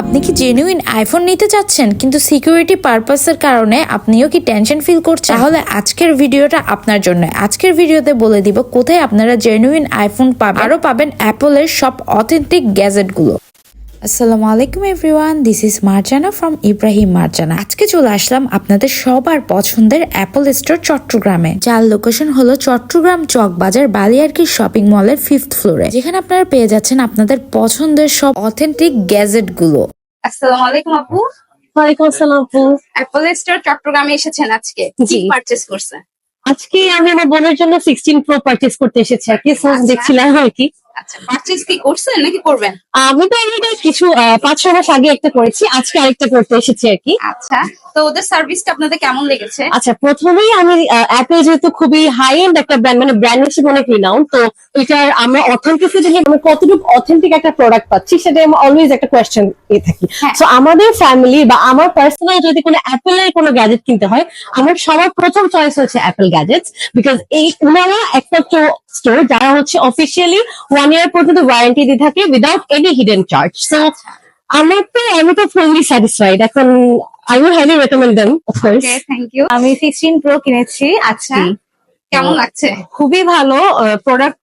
আপনি কি genuine iPhone নিতে চাচ্ছেন? কিন্তু সিকিউরিটি পারপাসের কারণে আপনিও কি টেনশন ফিল করছেন? তাহলে আজকের ভিডিওটা আপনার জন্য। আজকের ভিডিওতে বলে দিব কোথায় আপনারা জেনুইন আইফোন পাবেন আরও পাবেন অ্যাপলের সব অথেন্টিক গ্যাজেটগুলো আসসালামু আলাইকুম everyone this is Marjana from Ibrahim Marjana আজকে চলে আসলাম আপনাদের সবার পছন্দের অ্যাপল স্টোর চট্টগ্রামে যার লোকেশন হলো চট্টগ্রাম চক বাজার বালিয়ারকি শপিং মলের ফিফথ ফ্লোরে যেখানে আপনারা পেয়ে যাচ্ছেন আপনাদের পছন্দের সব অথেন্টিক গ্যাজেটগুলো আসসালামু আলাইকুম আপু। ওয়ালাইকুম আসসালাম আপু। অ্যাপল স্টোর চট্টগ্রামে এসেছেন আজকে। কি পারচেজ করছেন? আজকে আমি আমার বোনের জন্য সিক্সটিন প্রো পারচেস করতে এসেছি। আর কি আচ্ছা। দেখছিলাম আর কি। আচ্ছা পারচেজ কি করছেন নাকি করবেন? আমি তো কিছু পাঁচ ছ মাস আগে একটা করেছি আজকে আরেকটা করতে এসেছি আর কি। আচ্ছা। তো ওদের সার্ভিসটা আপনাদের কেমন লেগেছে? আচ্ছা প্রথমেই আমি অ্যাপেল যেহেতু খুবই হাই এন্ড একটা ব্র্যান্ড মানে ব্র্যান্ড হিসেবে অনেক রিনাউন তো এটার আমরা নিয়ে আমরা কতটুকু অথেন্টিক একটা প্রোডাক্ট পাচ্ছি সেটা আমি অলওয়েজ একটা কোয়েশ্চেন এ থাকি। হ্যাঁ। সো আমাদের ফ্যামিলি বা আমার পার্সোনাল যদি কোনো অ্যাপেলের কোনো গ্যাজেট কিনতে হয় আমার সবার প্রথম চয়েস হচ্ছে অ্যাপেল গ্যাজেটস বিকজ এই ওনারা একটা স্টোর যারা হচ্ছে অফিসিয়ালি ওয়ান ইয়ার পর্যন্ত ওয়ারেন্টি দিয়ে থাকে without any hidden charge so আমার তো আমি তো ফুললি স্যাটিসফাইড এখন I will highly recommend them of course okay thank you আমি সিক্সটিন প্রো কিনেছি আচ্ছা কেমন লাগছে? খুবই ভালো প্রোডাক্ট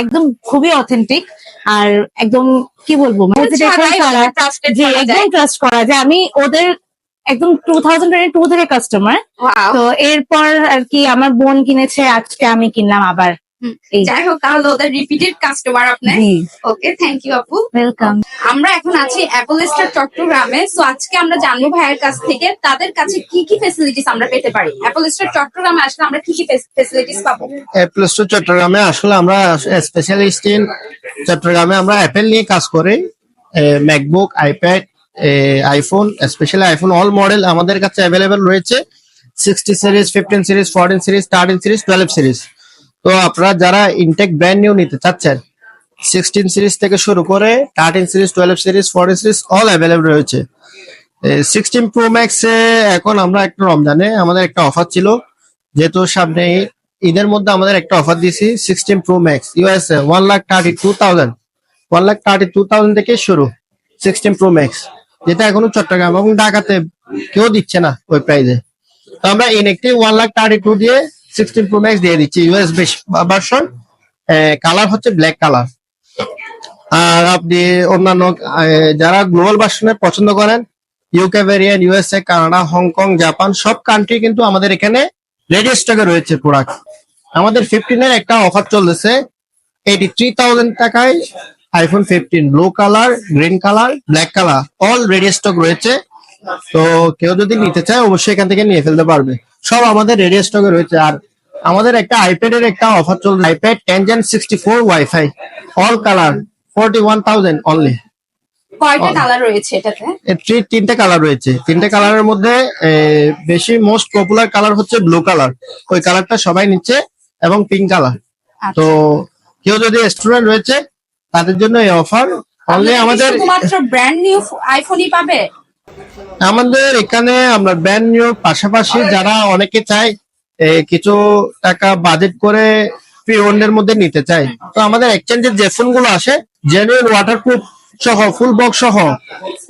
একদম খুবই অথেন্টিক আর একদম কি বলব মানে বলা যায়। একদম ট্রাস্ট করা যায় আমি ওদের একদম টু থাউজেন্ড টোয়েন্টি টু থেকে কাস্টমার তো এরপর আর কি আমার বোন কিনেছে আজকে আমি কিনলাম আবার। যাই হোক তাহলে ওদের রিপিটেড কাস্টমার আপনার ওকে থ্যাংক ইউ আপু ওয়েলকাম আমরা এখন আছি অ্যাপল স্টোর চট্টগ্রামে। সো আজকে আমরা জানব ভাইয়ের কাছ থেকে তাদের কাছে কি কি ফেসিলিটিস আমরা পেতে পারি। অ্যাপল স্টার চট্টগ্রামে আসলে আমরা কি কি ফেসিলিটিস পাবো? অ্যাপল স্টোর চট্টগ্রামে আসলে আমরা স্পেশালিস্ট ইন চট্টগ্রামে আমরা অ্যাপেল নিয়ে কাজ করি। MacBook iPad iPhone specially iPhone all model আমাদের কাছে অ্যাভেলেবেল রয়েছে। Sixty series fifteen series fourteen series thirteen series twelve series তো আপনারা যারা ইনটেক ব্র্যান্ড নিউ নিতে চাচ্ছেন সিক্সটিন সিরিজ থেকে শুরু করে thirteen series twelve series fourteen series all available রয়েছে। সিক্সটিন প্রো ম্যাক্সে এখন আমরা একটা রমজানে আমাদের একটা অফার ছিল। যেহেতু সামনে ঈদের মধ্যে আমাদের একটা অফার দিয়েছি sixteen pro max USA one lakh thirty two thousand one lakh thirty two thousand থেকে শুরু সিক্সটিন প্রো ম্যাক্স যেটা এখনও চট্টগ্রাম এবং ঢাকাতে কেউ দিচ্ছে না ওই প্রাইজে তো আমরা ইনএক্টি ওয়ান লাখ থার্টি টু দিয়ে সিক্সটিন প্রো ম্যাক্স দিয়ে দিচ্ছি ইউএস ভার্সন কালার হচ্ছে ব্ল্যাক কালার আর আপনি অন্যান্য যারা গ্লোবাল ভার্সনে পছন্দ করেন UK variant USA Canada Hong Kong Japan সব কান্ট্রি কিন্তু আমাদের এখানে রেডি স্টকে রয়েছে প্রোডাক্ট আমাদের ফিফটিনের একটা অফার চলতেছে এইটি থ্রি থাউজেন্ড টাকায় iPhone fifteen blue colour green colour black colour already stock রয়েছে। তো কেউ যদি নিতে চায়, অবশ্যই এখান থেকে নিয়ে ফেলতে পারবে। সব আমাদের রেডি স্টকে রয়েছে। আর আমাদের একটা আইপ্যাড এর একটা অফার চলছে। IPad ten gen sixty four WiFi all colour forty one thousand only কয়টা কালার রয়েছে তিনটে কালার রয়েছে। তিনটে কালারের মধ্যে বেশি মোস্ট পপুলার কালার হচ্ছে ব্লু কালার ওই কালারটা সবাই নিচ্ছে এবং পিঙ্ক কালার তো কেউ যদি স্টুডেন্ট রয়েছে তাদের জন্য এই অফার অনলি আমাদের ব্র্যান্ড নিউ আইফোনই পাবে? আমাদের এখানে আমরা ব্র্যান্ড নিউ পাশাপাশি যারা অনেকে চায় কিছু টাকা বাজেট করে প্রি মধ্যে নিতে চাই তো আমাদের এক্সচেঞ্জের যে ফোনগুলো আসে জেনুইন ওয়াটারপ্রুফ সহ ফুল বক্স সহ,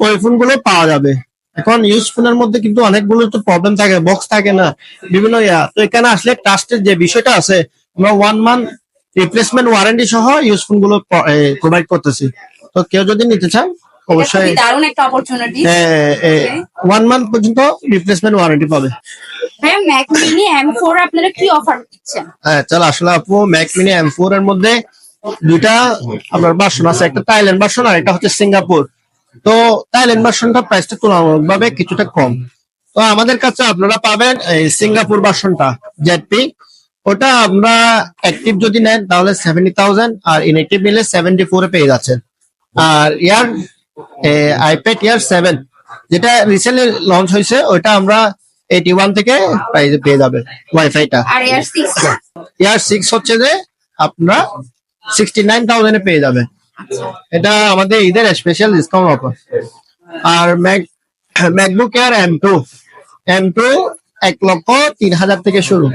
ওই ফোনগুলো পাওয়া যাবে। এখন ইউজ ফোনের মধ্যে কিন্তু অনেকগুলো তো প্রবলেম থাকে বক্স থাকে না, বিভিন্ন ইয়া। তো এখানে আসলে ট্রাস্টের যে বিষয়টা আছে, আমরা ওয়ান মান্থ রিপ্লেসমেন্ট ওয়ারেন্টি সহ ইউজ ফোনগুলো প্রোভাইড করতেছি। তো কেউ যদি নিতে চান অবশ্যই। দারুণ একটা অপরচুনিটি ওয়ান মান্থ পর্যন্ত রিপ্লেসমেন্ট ওয়ারেন্টি পাবে। হ্যাঁ ম্যাক মিনি এম আপনারা কি অফার দিচ্ছেন? হ্যাঁ চল আসলে আপু ম্যাক মিনি এর মধ্যে দুইটা আপনার ভার্সন আছে একটা থাইল্যান্ড ভার্সন আর একটা হচ্ছে সিঙ্গাপুর তো থাইল্যান্ড ভার্সনটা প্রাইসটা তুলনামূলকভাবে কিছুটা কম। তো আমাদের কাছে আপনারা পাবেন এই সিঙ্গাপুর ভার্সনটা জেডপি ওটা আমরা অ্যাক্টিভ যদি নেন তাহলে সেভেন্টি থাউজেন্ড আর ইনএক্টিভ নিলে সেভেন্টি ফোরে পেয়ে যাচ্ছেন। আর ইয়ার আইপ্যাড ইয়ার সেভেন যেটা রিসেন্টলি লঞ্চ হয়েছে ওইটা আমরা এইটি ওয়ান থেকে প্রাইজে পেয়ে যাবে ওয়াইফাইটা ইয়ার সিক্স হচ্ছে যে আপনারা সিক্সটি নাইন থাউজেন্ডে পেয়ে যাবে। এটা আমাদের ঈদের স্পেশাল ডিসকাউন্ট অফার আর Mac MacBook Air M two M two এক লক্ষ তিন হাজার থেকে শুরু।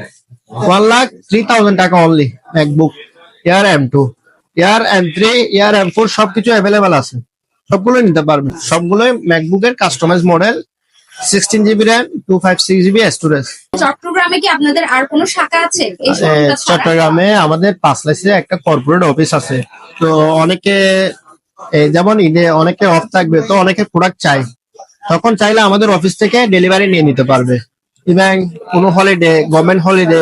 ওয়ান লাখ থ্রি থাউজেন্ড টাকা only MacBook Air M two Air M three Air M four সবকিছু অ্যাভেলেবেল আছে। সবগুলো নিতে পারবেন। সবগুলোই ম্যাকবুকের customize model sixteen GB RAM two five six GB storage চট্টগ্রামে কি আপনাদের আর কোনো শাখা আছে? চট্টগ্রামে আমাদের পাঁচ লাইসে একটা কর্পোরেট অফিস আছে। তো অনেকে যেমন ঈদে অনেকে অফ থাকবে তো অনেকে প্রোডাক্ট চাই তখন চাইলে আমাদের অফিস থেকে ডেলিভারি নিয়ে নিতে পারবে। ইভেন কোনো হলিডে গভর্নমেন্ট হলিডে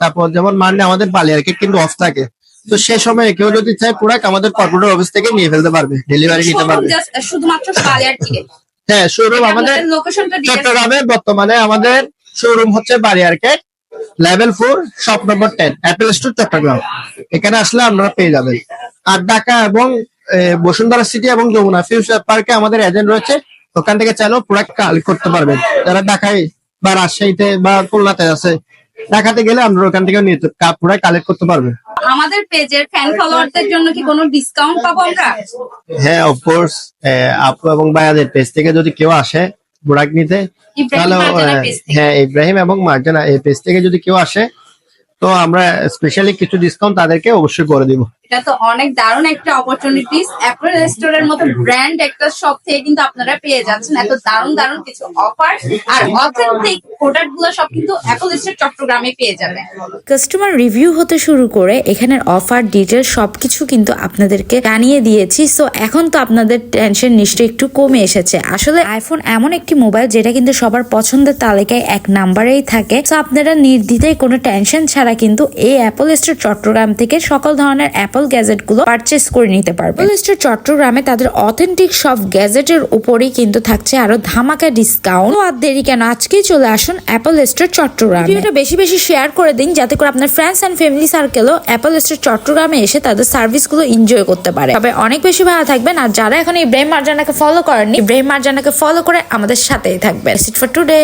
তারপর যেমন মানলে আমাদের বালিয়ারকেট কিন্তু অফ থাকে। তো সে সময় কেউ যদি চায় প্রোডাক্ট আমাদের কর্পোরেট অফিস থেকে নিয়ে ফেলতে পারবে ডেলিভারি নিতে পারবে। শুধুমাত্র হ্যাঁ শোরুম আমাদের চট্টগ্রামে বর্তমানে আমাদের শোরুম হচ্ছে বারিয়ারকেট level four shop number ten Apple store Chattogram. এখানে আসলে আপনারা পেয়ে যাবেন। আর ঢাকা এবং বসুন্ধরা সিটি এবং যমুনা ফিউচার পার্কে আমাদের এজেন্ট রয়েছে। ওখান থেকে চাইলেও প্রোডাক্ট কালেক্ট করতে পারবেন। যারা ঢাকায় বা রাজশাহীতে বা খুলনাতে আছে ঢাকাতে গেলে আপনারা ওখান থেকে নিয়ে প্রোডাক্ট কালেক্ট করতে পারবেন। আমাদের পেজের ফ্যান ফলোয়ারদের জন্য কি কোনো ডিসকাউন্ট পাবো আমরা হ্যাঁ অফকোর্স আপু এবং ভাইয়াদের পেজ থেকে যদি কেউ আসে প্রোডাক্ট নিতে তাহলে। হ্যাঁ ইব্রাহিম এবং মার্জানা এই পেজ থেকে যদি কেউ আসে তো আমরা স্পেশালি কিছু ডিসকাউন্ট তাদেরকে অবশ্যই করে দিব এটা তো অনেক দারুণ একটা অপরচুনিটিস অ্যাপেল স্টোরের মতো ব্র্যান্ড একটা শপ থেকে কিন্তু আপনারা পেয়ে যাচ্ছেন। এত দারুণ দারুণ কিছু অফার আর অথেন্টিক প্রোডাক্টগুলো সব কিন্তু অ্যাপল স্টোর চট্টগ্রামে পেয়ে যাবেন কাস্টমার রিভিউ হতে শুরু করে এখানের অফার ডিটেলস সবকিছু কিন্তু আপনাদেরকে জানিয়ে দিয়েছি। সো এখন তো আপনাদের টেনশন নিশ্চয়ই একটু কমে এসেছে। আসলে আইফোন এমন একটি মোবাইল যেটা কিন্তু সবার পছন্দের তালিকায় এক নাম্বারেই থাকে। সো আপনারা নির্দ্বিধায় কোনো টেনশন ছাড়া কিন্তু এই অ্যাপল স্টোর চট্টগ্রাম থেকে সকল ধরনের অ্যাপল গ্যাজেটগুলো পারচেস করে নিতে পারবে। অ্যাপল স্টোর চট্টগ্রামে তাদের অথেন্টিক সব গ্যাজেটের উপরেই কিন্তু থাকছে আরও ধামাকা ডিসকাউন্ট আর দেরি কেন? আজকেই চলে আসুন অ্যাপল স্টোর চট্টগ্রাম ভিডিওটা বেশি বেশি শেয়ার করে দিন যাতে করে আপনার ফ্রেন্ডস অ্যান্ড ফ্যামিলি সার্কেলও অ্যাপল স্টোর চট্টগ্রামে এসে তাদের সার্ভিসগুলো এনজয় করতে পারে। তবে অনেক বেশি ভালো থাকবেন আর যারা এখন এই ইব্রাহিম মার্জানাকে ফলো করেননি ইব্রাহিম মার্জানাকে ফলো করে আমাদের সাথেই থাকবেন। For today.